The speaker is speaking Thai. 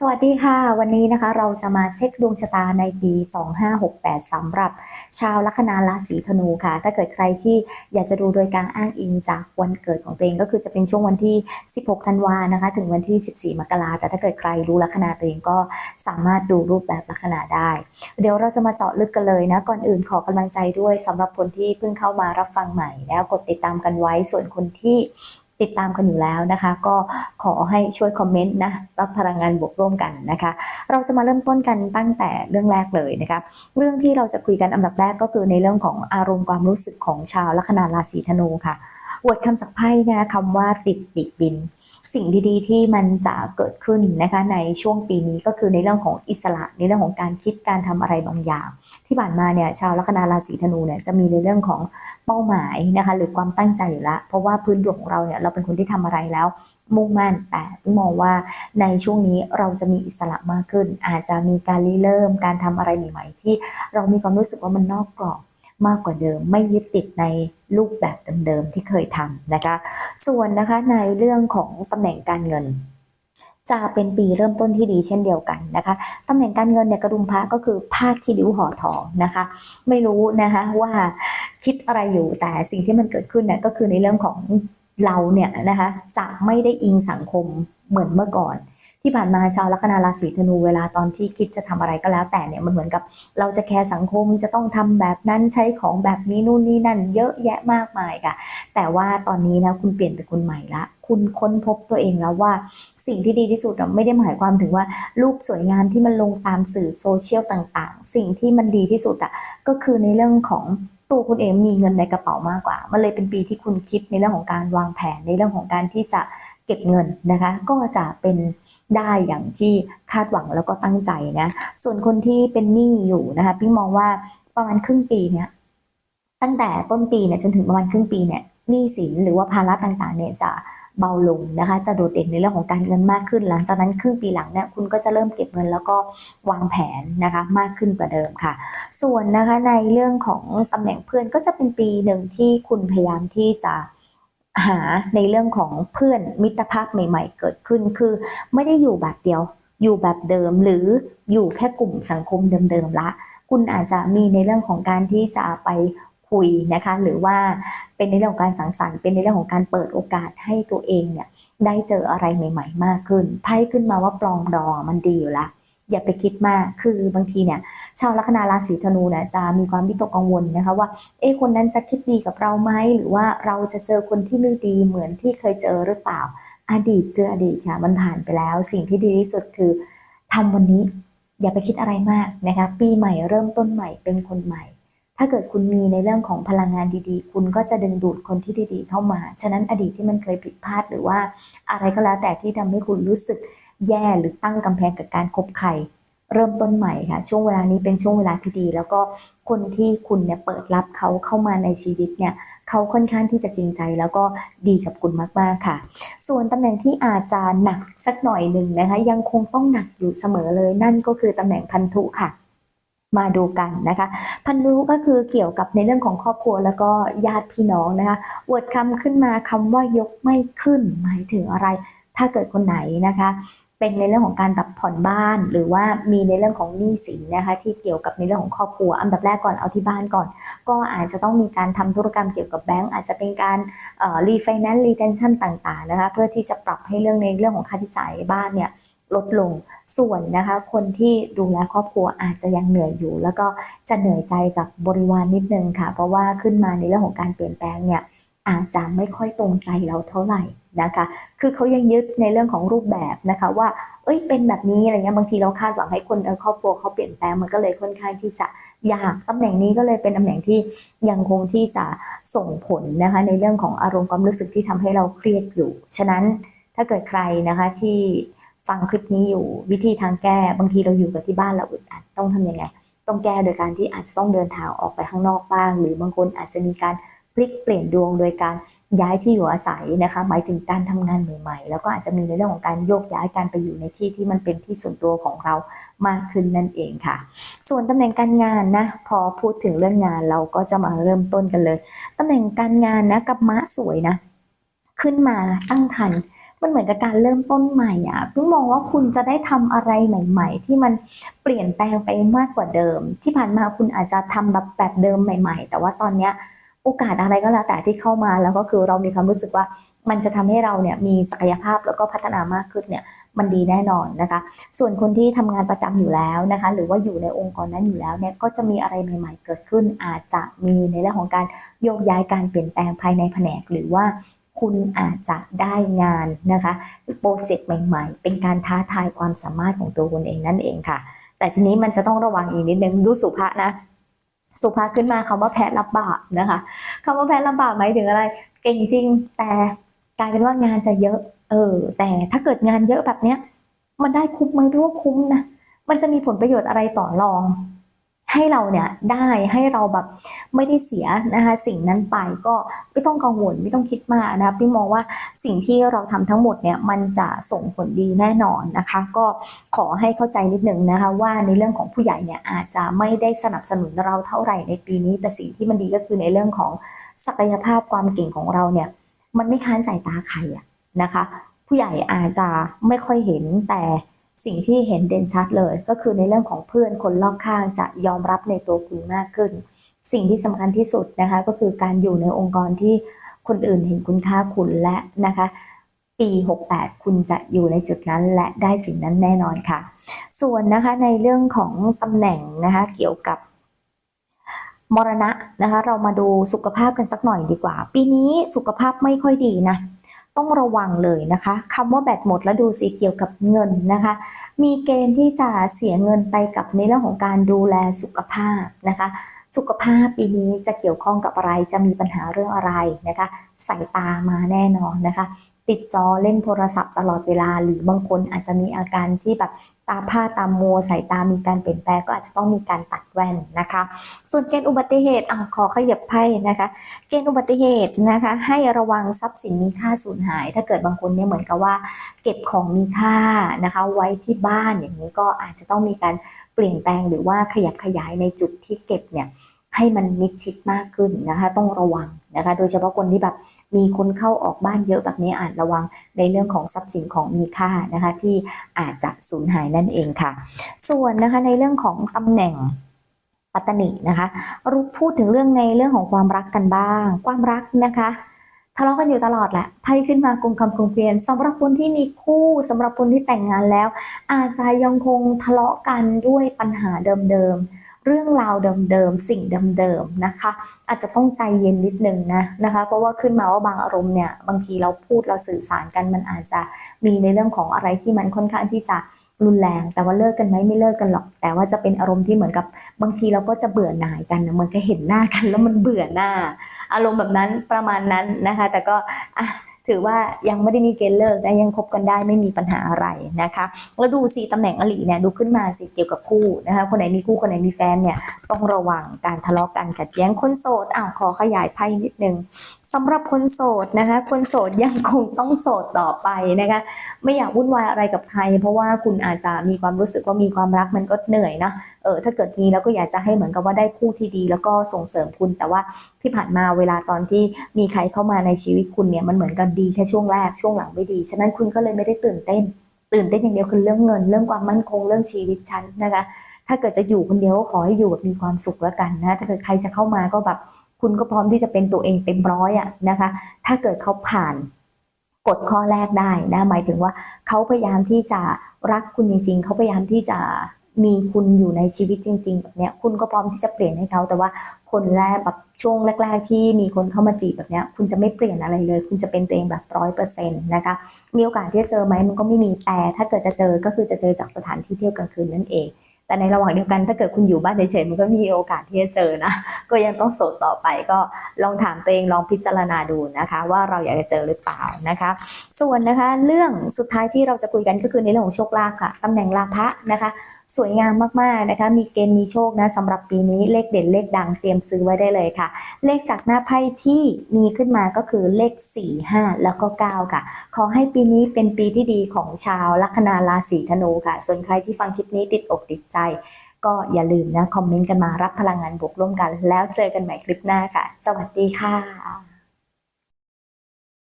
สวัสดีค่ะ วันนี้นะคะเราจะมาเช็คดวงชะตาในปี 2568สำหรับชาวลัคนาราศีธนูค่ะ ถ้าเกิดใครที่อยากจะดูโดยการอ้างอิงจากวันเกิดของตัวเองก็คือจะเป็นช่วงวันที่ 16 ธันวานะคะ ถึงวันที่ 14 มกราแต่ถ้าเกิดใครรู้ลัคนาตัวเองก็สามารถดูรูปแบบลัคนาได้ เดี๋ยวเราจะมาเจาะลึกกันเลยนะ ก่อนอื่นขอกำลังใจด้วยสำหรับคนที่เพิ่งเข้ามารับฟังใหม่ แล้วกดติดตามกันไว้ส่วนคนที่ ติดตามกันอยู่แล้วนะคะ ก็ขอให้ช่วยคอมเมนต์นะรับพลังงานบวกร่วมกันนะคะ เราจะมาเริ่มต้นกันตั้งแต่เรื่องแรกเลยนะคะเรื่องที่เราจะคุยกันอันดับแรกก็คือในเรื่องของอารมณ์ความรู้สึกของชาวลัคนาราศีธนูค่ะวดคำสักไพ่นะคะคำว่าติดปีกบิน สิ่งดีๆ ที่มันจะเกิดขึ้นนะคะในช่วงปีนี้ก็คือในเรื่องของอิสระ ในเรื่องของการคิดการทำอะไรบางอย่าง ที่ผ่านมาเนี่ยชาวลัคนาราศีธนูเนี่ยจะมีในเรื่องของเป้าหมายนะคะหรือความตั้งใจอยู่แล้วเพราะว่าพื้นดวงของเราเนี่ยเราเป็นคนที่ทำอะไรแล้วมุ่งมั่นแต่มองว่าในช่วงนี้เราจะมีอิสระมากขึ้น อาจจะมีการริเริ่มการทำอะไรใหม่ๆที่เรามีความรู้สึกว่ามันนอกกรอบ มากกว่าเดิม ไม่ยึดติดในรูปแบบเดิมๆที่เคยทำนะคะ ส่วนนะคะในเรื่องของตำแหน่งการเงิน จะเป็นปีเริ่มต้นที่ดีเช่นเดียวกันนะคะตำแหน่งการเงินเนี่ยกระดุมพระก็คือผ้าคีริ้วห่อทองนะคะ ไม่รู้นะคะว่าคิดอะไรอยู่แต่สิ่งที่มันเกิดขึ้นเนี่ยก็คือในเรื่องของเราเนี่ยนะคะจะไม่ได้อิงสังคมเหมือนเมื่อก่อน ที่ผ่านมาชาวลัคนาราศีธนูเวลาตอนที่คิดจะทำอะไรก็แล้ว แต่เนี่ยมันเหมือนกับ เราจะแคร์สังคมจะต้องทำแบบนั้นใช้ของแบบนี้นู่นนี่นั่น เยอะแยะมากมายค่ะ แต่ว่าตอนนี้นะคุณเปลี่ยนเป็นคนใหม่ละคุณค้นพบตัวเองแล้วว่าสิ่งที่ดีที่สุดไม่ได้หมายความถึงว่ารูปสวยงามที่มันลงตามสื่อโซเชียลต่างๆ สิ่งที่มันดีที่สุดอะก็คือในเรื่องของตัวคุณเองมีเงินในกระเป๋ามากกว่า มันเลยเป็นปีที่คุณคิดในเรื่องของการวางแผนในเรื่องของการที่จะ เก็บเงินนะคะ ก็จะเป็นได้อย่างที่คาดหวังแล้วก็ตั้งใจนะส่วนคนที่เป็นหนี้อยู่นะคะพี่มองว่าประมาณครึ่งปีเนี่ยตั้งแต่ต้นปีเนี่ยจนถึงประมาณครึ่งปีเนี่ยหนี้สินหรือว่าภาระต่างๆเนี่ยจะเบาลงนะคะ จะโดดเด่นในเรื่องของการเงินมากขึ้น หลังจากนั้นครึ่งปีหลังเนี่ยคุณก็จะเริ่มเก็บเงินแล้วก็วางแผนนะคะมากขึ้นกว่าเดิมค่ะ ส่วนนะคะในเรื่องของตำแหน่งเพื่อนก็จะเป็นปีหนึ่งที่คุณพยายามที่จะ หาในเรื่องของเพื่อนมิตรภาพใหม่ ๆ เกิดขึ้น คือไม่ได้อยู่แบบเดียว อยู่แบบเดิมหรืออยู่แค่กลุ่มสังคมเดิมๆละ คุณอาจจะมีในเรื่องของการที่จะไปคุยนะคะหรือว่าเป็นในเรื่องของการสังสรรค์เป็นในเรื่องของการเปิดโอกาสให้ตัวเองเนี่ยได้เจออะไรใหม่ ๆ มากขึ้นไพ่ขึ้นมาว่าปลองดองมันดีอยู่ล้วอย่าไปคิดมากคือบางทีเนี่ย ชาวลัคนาราศีธนูเนี่ยจะมีความวิตกกังวลนะคะว่าเอ๊คนนั้นจะคิดดีกับเราไหมหรือว่าเราจะเจอคนที่ไม่ดีเหมือนที่เคยเจอหรือเปล่า อดีตคืออดีตค่ะมันผ่านไปแล้ว สิ่งที่ดีที่สุดคือทำวันนี้อย่าไปคิดอะไรมากนะคะปีใหม่เริ่มต้นใหม่เป็นคนใหม่ ถ้าเกิดคุณมีในเรื่องของพลังงานดีๆ คุณก็จะดึงดูดคนที่ดีๆ เข้ามา ฉะนั้นอดีตที่มันเคยผิดพลาดหรือว่าอะไรก็แล้วแต่ที่ทำให้คุณรู้สึกแย่หรือตั้งกำแพงกับการคบใคร เริ่มต้นใหม่ค่ะ ช่วงเวลานี้เป็นช่วงเวลาที่ดี แล้วก็คนที่คุณเนี่ยเปิดรับเขาเข้ามาในชีวิตเนี่ยเขาค่อนข้างที่จะจริงใจแล้วก็ดีกับคุณมาก ๆ ค่ะ ส่วนตำแหน่งที่อาจจะหนักสักหน่อยหนึ่งนะคะ ยังคงต้องหนักอยู่เสมอเลย นั่นก็คือตำแหน่งพันธุค่ะมาดูกันนะคะ พันธุก็คือเกี่ยวกับในเรื่องของครอบครัวแล้วก็ญาติพี่น้องนะคะวดคำขึ้นมาคำว่ายกไม่ขึ้น หมายถึงอะไร ถ้าเกิดคนไหนนะคะ เป็นในเรื่องของการแบบผ่อนบ้าน หรือว่ามีในเรื่องของหนี้สินนะคะที่เกี่ยวกับในเรื่องของครอบครัว อันดับแรกก่อนเอาที่บ้านก่อน ก็อาจจะต้องมีการทำธุรกรรมเกี่ยวกับแบงก์อาจจะเป็นการรีไฟแนนซ์รีเทนชั่นต่างๆนะคะเพื่อที่จะปรับให้เรื่องในเรื่องของค่าใช้จ่ายบ้านเนี่ยลดลงส่วนนะคะ คนที่ดูแลครอบครัวอาจจะยังเหนื่อยอยู่ แล้วก็จะเหนื่อยใจกับบริวารนนิดนึงค่ะ เพราะว่าขึ้นมาในเรื่องของการเปลี่ยนแปลงเนี่ยอาจจะไม่ค่อยตรงใจเราเท่าไหร่ นะคะ คือเขายังยึดในเรื่องของรูปแบบนะคะว่า เอ้ย เป็นแบบนี้อะไรเงี้ย บางทีเราคาดหวังให้คนในครอบครัวเขาเปลี่ยนแปลง มันก็เลยค่อนข้างที่จะยากตำแหน่งนี้ก็เลยเป็นตำแหน่งที่ยังคงที่จะส่งผลนะคะในเรื่องของอารมณ์ความรู้สึกที่ทำให้เราเครียดอยู่ ฉะนั้นถ้าเกิดใครนะคะที่ฟังคลิปนี้อยู่วิธีทางแก้บางทีเราอยู่กับที่บ้านเราอึดอัดต้องทำยังไง ต้องแก้โดยการที่อาจจะต้องเดินทางออกไปข้างนอกบ้าง หรือบางคนอาจจะมีการพลิกเปลี่ยนดวงโดยการ ย้ายที่อยู่อาศัยนะคะ หมายถึงการทำงานใหม่ๆ แล้วก็อาจจะมีในเรื่องของการโยกย้ายการไปอยู่ในที่ที่มันเป็นที่ส่วนตัวของเรามากขึ้นนั่นเองค่ะ ส่วนตำแหน่งการงานนะ พอพูดถึงเรื่องงานเราก็จะมาเริ่มต้นกันเลยตำแหน่งการงานนะกับม้าสวยนะ ขึ้นมาตั้งทันมันเหมือนกับการเริ่มต้นใหม่อะเพิ่งมองว่าคุณจะได้ทำอะไรใหม่ ๆ ที่มันเปลี่ยนแปลงไปมากกว่าเดิม ที่ผ่านมาคุณอาจจะทำแบบแบบเดิมใหม่ ๆ แต่ว่าตอนเนี้ย โอกาสอะไรก็แล้วแต่ที่เข้ามาแล้วก็คือเรามีความรู้สึกว่ามันจะทำให้เราเนี่ยมีศักยภาพแล้วก็พัฒนามากขึ้นเนี่ยมันดีแน่นอนนะคะ ส่วนคนที่ทำงานประจำอยู่แล้วนะคะ หรือว่าอยู่ในองค์กรนั้นอยู่แล้วเนี่ยก็จะมีอะไรใหม่ ๆ เกิดขึ้น อาจจะมีในเรื่องของการโยกย้ายการเปลี่ยนแปลงภายในแผนก หรือว่าคุณอาจจะได้งานนะคะโปรเจกต์ใหม่ ๆ เป็นการท้าทายความสามารถของตัวคุณเองนั่นเองค่ะ แต่ทีนี้มันจะต้องระวังอีกนิดนึงดูสุภาษนะ สุภาขึ้นมาคำว่าแพ้รับบาปนะคะคำว่าแพ้รับบาปหมายถึงอะไร เก่งจริงแต่กลายเป็นว่างานจะเยอะ เออ แต่ถ้าเกิดงานเยอะแบบเนี้ย มันได้คุ้มไหมพี่ว่าคุ้มนะ มันจะมีผลประโยชน์อะไรต่อรอง ให้เราเนี่ยได้ให้เราแบบไม่ได้เสียนะคะสิ่งนั้นไปก็ไม่ต้องกังวลไม่ต้องคิดมากนะคะพี่มองว่าสิ่งที่เราทำทั้งหมดเนี่ยมันจะส่งผลดีแน่นอนนะคะ ก็ขอให้เข้าใจนิดนึงนะคะว่าในเรื่องของผู้ใหญ่เนี่ยอาจจะไม่ได้สนับสนุนเราเท่าไหร่ในปีนี้ แต่สิ่งที่มันดีก็คือในเรื่องของศักยภาพความเก่งของเราเนี่ยมันไม่ค้านสายตาใครอะนะคะ ผู้ใหญ่อาจจะไม่ค่อยเห็นแต่ สิ่งที่เห็นเด่นชัดเลย ก็คือในเรื่องของเพื่อนคนรอบข้างจะยอมรับในตัวคุณมากขึ้น สิ่งที่สำคัญที่สุดนะคะก็คือการอยู่ในองค์กรที่คนอื่นเห็นคุณค่าคุณและนะคะปี 68 คุณจะอยู่ในจุดนั้นและได้สิ่งนั้นแน่นอนค่ะ ส่วนนะคะในเรื่องของตำแหน่งนะคะเกี่ยวกับมรณะนะคะเรามาดูสุขภาพกันสักหน่อยดีกว่า ปีนี้สุขภาพไม่ค่อยดีนะ ต้องระวังเลยนะคะคำว่าแบตหมดแล้วดูสิเกี่ยวกับเงินนะคะ มีเกณฑ์ที่จะเสียเงินไปกับในเรื่องของการดูแลสุขภาพนะคะ สุขภาพปีนี้จะเกี่ยวข้องกับอะไรจะมีปัญหาเรื่องอะไรนะคะสายตามาแน่นอนนะคะ ติดจอเล่นโทรศัพท์ตลอดเวลา หรือบางคนอาจจะมีอาการที่แบบ ตาผ้าตามมัวสายตามีการเปลี่ยนแปลงก็อาจจะต้องมีการตัดแว่นนะคะ ส่วนเกณฑ์อุบัติเหตุอะขอขยับไพ่นะคะ เกณฑ์อุบัติเหตุนะคะ ให้ระวังทรัพย์สินมีค่าสูญหาย ถ้าเกิดบางคนเนี่ยเหมือนกับว่า เก็บของมีค่านะคะ ไว้ที่บ้านอย่างนี้ก็อาจจะต้องมีการเปลี่ยนแปลงหรือว่าขยับขยายในจุดที่เก็บเนี่ย ให้มันมิดชิดมากขึ้นนะคะ ต้องระวังนะคะ โดยเฉพาะคนที่แบบมีคนเข้าออกบ้านเยอะแบบนี้อาจระวังในเรื่องของทรัพย์สินของมีค่านะคะ ที่อาจจะสูญหายนั่นเองค่ะ ส่วนนะคะในเรื่องของตำแหน่งปัตตนินะคะรู้พูดถึงเรื่องในเรื่องของความรักกันบ้าง ความรักนะคะทะเลาะกันอยู่ตลอดแหละไพ่ขึ้นมากรุงคำกรุงเปลี่ยนสำหรับคนที่มีคู่สำหรับคนที่แต่งงานแล้ว อาจจะยังคงทะเลาะกันด้วยปัญหาเดิมๆ เรื่องราวเดิมๆสิ่งเดิมๆนะคะ อาจจะต้องใจเย็นนิดนึงนะนะคะ เพราะว่าขึ้นมาว่าบางอารมณ์เนี่ยบางทีเราพูดเราสื่อสารกันมันอาจจะมีในเรื่องของอะไรที่มันค่อนข้างที่จะรุนแรงแต่ว่าเลิกกันไหมไม่เลิกกันหรอก แต่ว่าจะเป็นอารมณ์ที่เหมือนกับบางทีเราก็จะเบื่อหน่ายกันเหมือนกับเห็นหน้ากัน แล้วมันเบื่อหน้า อารมณ์แบบนั้นประมาณนั้นนะคะ แต่ก็อะ ถือว่ายังไม่ได้มีเกณฑ์เลิกนะยังคบกันได้ไม่มีปัญหาอะไรนะคะ แล้วดูสีตำแหน่งอลีเนี่ยดูขึ้นมาสิเกี่ยวกับคู่นะคะคนไหนมีคู่คนไหนมีแฟนเนี่ยต้องระวังการทะเลาะกันขัดแย้งคนโสดอ้าวขอขยายไพ่นิดนึง สำหรับคนโสดนะคะ คนโสดยังคงต้องโสดต่อไปนะคะ ไม่อยากวุ่นวายอะไรกับใคร เพราะว่าคุณอาจจะมีความรู้สึกว่ามีความรักมันก็เหนื่อยนะ เออ ถ้าเกิดมีแล้วก็อยากจะให้เหมือนกับว่าได้คู่ที่ดี แล้วก็ส่งเสริมคุณ แต่ว่าที่ผ่านมาเวลาตอนที่มีใครเข้ามาในชีวิตคุณเนี่ย มันเหมือนกันดีแค่ช่วงแรก ช่วงหลังไม่ดี ฉะนั้นคุณก็เลยไม่ได้ตื่นเต้น ตื่นเต้นอย่างเดียวคือเรื่องเงิน เรื่องความมั่นคง เรื่องชีวิตฉันนะคะ ถ้าเกิดจะอยู่คนเดียวก็ขอให้อยู่แบบมีความสุขแล้วกันนะ ถ้าเกิดใครจะเข้ามาก็แบบ คุณก็พร้อมที่จะเป็นตัวเองเต็มร้อยอะนะคะ ถ้าเกิดเขาผ่านกฎข้อแรกได้นะหมายถึงว่าเขาพยายามที่จะรักคุณจริงๆเขาพยายามที่จะมีคุณอยู่ในชีวิตจริงๆแบบเนี้ยคุณก็พร้อมที่จะเปลี่ยนให้เขาแต่ว่าคนแรกแบบช่วงแรก ๆ ที่มีคนเข้ามาจีบแบบเนี้ยคุณจะไม่เปลี่ยนอะไรเลย คุณจะเป็นตัวเองแบบร้อยเปอร์เซ็นต์นะคะมีโอกาสที่จะเจอไหมมันก็ไม่มีแต่ถ้าเกิดจะเจอก็คือจะเจอจากสถานที่เที่ยวกลางคืนนั่นเอง แต่ในระหว่างเดียวกันถ้าเกิดคุณอยู่บ้านเฉยๆมันก็มีโอกาสที่จะเจอนะ ก็ยังต้องโสดต่อไปก็ลองถามตัวเองลองพิจารณาดูนะคะ ว่าเราอยากจะเจอหรือเปล่านะคะ ส่วนนะคะเรื่องสุดท้ายที่เราจะคุยกันก็คือในเรื่องของโชคลาภค่ะตำแหน่งลาภะนะคะ สวยงามมากๆนะคะ มีเกณฑ์มีโชคนะสำหรับปีนี้เลขเด่นเลขดังเตรียมซื้อไว้ได้เลยค่ะ เลขจากหน้าไพ่ที่มีขึ้นมาก็คือเลข 4 5 แล้วก็ 9 ค่ะ ขอให้ปีนี้เป็นปีที่ดีของชาวลัคนาราศีธนูค่ะ ส่วนใครที่ฟังคลิปนี้ติดอกติดใจ ก็อย่าลืมนะ คอมเมนต์กันมารับพลังงานบวกร่วมกัน แล้วเจอกันใหม่คลิปหน้าค่ะ สวัสดีค่ะ